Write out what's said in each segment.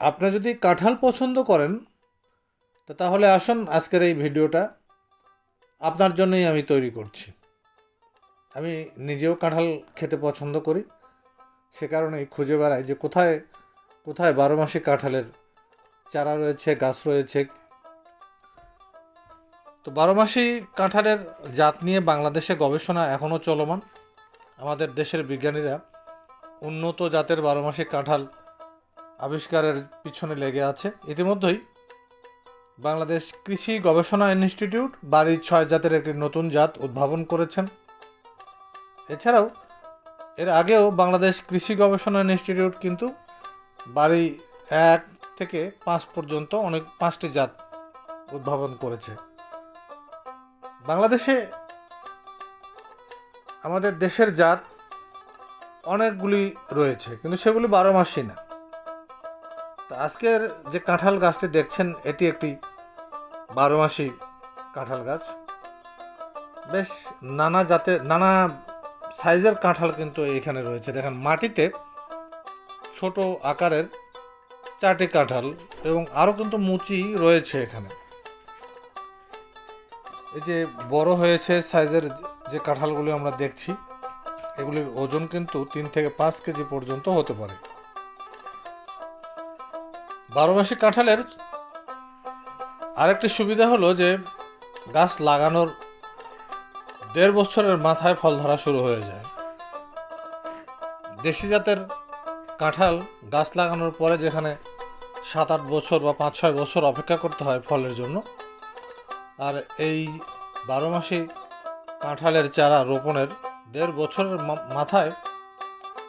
আপনি যদি কাঁঠাল পছন্দ করেন তাহলে আসুন আজকের এই ভিডিওটা। আপনার জন্যই আমি তৈরি করছি। আমি নিজেও কাঁঠাল খেতে পছন্দ করি। সে কারণেই খুঁজে বেড়াই যে কোথায় কোথায় বারো মাসে কাঁঠালের চারা রয়েছে, গাছ রয়েছে। তো বারো মাসি কাঁঠালের জাত নিয়ে বাংলাদেশে গবেষণা এখনও চলমান। আমাদের দেশের বিজ্ঞানীরা উন্নত জাতের বারো মাসি কাঁঠাল আবিষ্কারের পিছনে লেগে আছে। ইতিমধ্যেই বাংলাদেশ কৃষি গবেষণা ইনস্টিটিউট বাড়ির ছয় জাতের একটি নতুন জাত উদ্ভাবন করেছেন। এছাড়াও এর আগেও বাংলাদেশ কৃষি গবেষণা ইনস্টিটিউট কিন্তু বাড়ি এক থেকে পাঁচ পর্যন্ত অনেক পাঁচটি জাত উদ্ভাবন করেছে। বাংলাদেশে আমাদের দেশের জাত অনেকগুলি রয়েছে, কিন্তু সেগুলি বারো মাসই না। তো আজকের যে কাঁঠাল গাছটি দেখছেন, এটি একটি বারো মাসি কাঁঠাল গাছ। বেশ নানা জাতের, নানা সাইজের কাঁঠাল কিন্তু এখানে রয়েছে। দেখেন, মাটিতে ছোট আকারের চারটি কাঁঠাল এবং আরও কিন্তু মুচি রয়েছে এখানে। এই যে বড় হয়েছে সাইজের যে কাঁঠালগুলি আমরা দেখছি, এগুলির ওজন কিন্তু তিন থেকে পাঁচ কেজি পর্যন্ত হতে পারে। বারো মাসি কাঁঠালের আরেকটি সুবিধা হলো যে গাছ লাগানোর দেড় বছরের মাথায় ফল ধরা শুরু হয়ে যায়। দেশি জাতের কাঁঠাল গাছ লাগানোর পরে যেখানে সাত আট বছর বা পাঁচ ছয় বছর অপেক্ষা করতে হয় ফলের জন্য, আর এই বারো মাসি কাঁঠালের চারা রোপণের দেড় বছরের মাথায়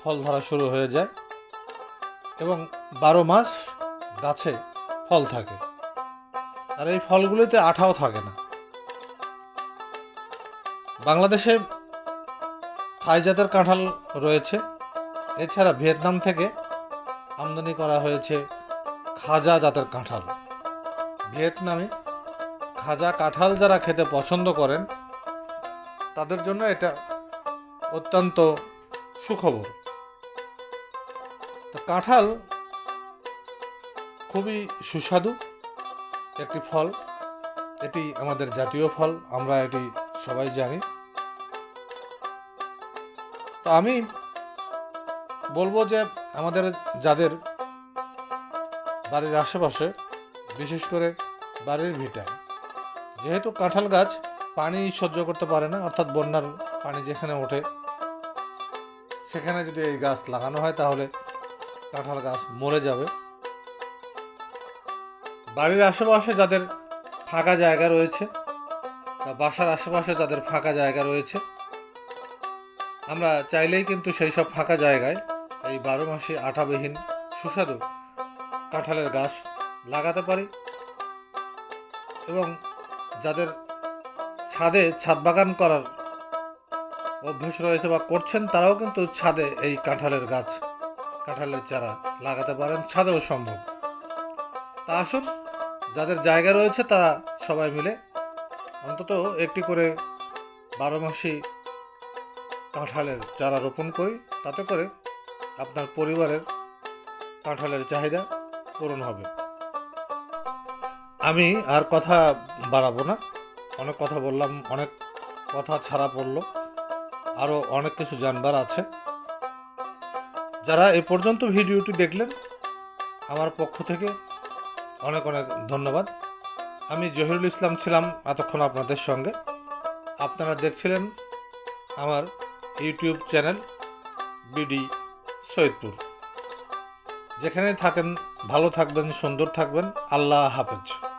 ফল ধরা শুরু হয়ে যায় এবং বারো মাস গাছে ফল থাকে। আর এই ফলগুলিতে আঠাও থাকে না। বাংলাদেশে থাই জাতের কাঁঠাল রয়েছে। এছাড়া ভিয়েতনাম থেকে আমদানি করা হয়েছে খাজা জাতের কাঁঠাল। ভিয়েতনামে খাজা কাঁঠাল যারা খেতে পছন্দ করেন, তাদের জন্য এটা অত্যন্ত সুখবর। তো কাঁঠাল খুবই সুস্বাদু একটি ফল। এটি আমাদের জাতীয় ফল, আমরা এটি সবাই জানি। তো আমি বলব যে আমাদের যাদের বাড়ির আশেপাশে, বিশেষ করে বাড়ির ভিটায়, যেহেতু কাঁঠাল গাছ পানি সহ্য করতে পারে না, অর্থাৎ বন্যার পানি যেখানে ওঠে, সেখানে যদি এই গাছ লাগানো হয়, তাহলে কাঁঠাল গাছ মরে যাবে। বাড়ির আশেপাশে যাদের ফাঁকা জায়গা রয়েছে বা বাসার আশেপাশে যাদের ফাঁকা জায়গা রয়েছে, আমরা চাইলেই কিন্তু সেই সব ফাঁকা জায়গায় এই বারো মাসে আঠাবিহীন সুস্বাদু কাঁঠালের গাছ লাগাতে পারি এবং যাদের ছাদে ছাদ বাগান করার অভ্যেস রয়েছে বা করছেন, তারাও কিন্তু ছাদে এই কাঁঠালের গাছ, কাঁঠালের চারা লাগাতে পারেন, ছাদেও সম্ভব। তা আসুন, যাদের জায়গা রয়েছে তা সবাই মিলে অন্তত একটি করে বারো মাসি কাঁঠালের চারা রোপণ করি। তাতে করে আপনার পরিবারের কাঁঠালের চাহিদা পূরণ হবে। আমি আর কথা বাড়াবো না। অনেক কথা বললাম, অনেক কথা ছাড়া পড়ল। আরও অনেক কিছু জানবার আছে। যারা এ পর্যন্ত ভিডিওটি দেখলেন, আমার পক্ষ থেকে অনেক অনেক ধন্যবাদ। আমি জহিরুল ইসলাম ছিলাম এতক্ষণ আপনাদের সঙ্গে। আপনারা দেখছিলেন আমার ইউটিউব চ্যানেল বিডি সৈয়দপুর। যেখানে থাকেন, ভালো থাকবেন, সুন্দর থাকবেন, আল্লাহ হাফেজ।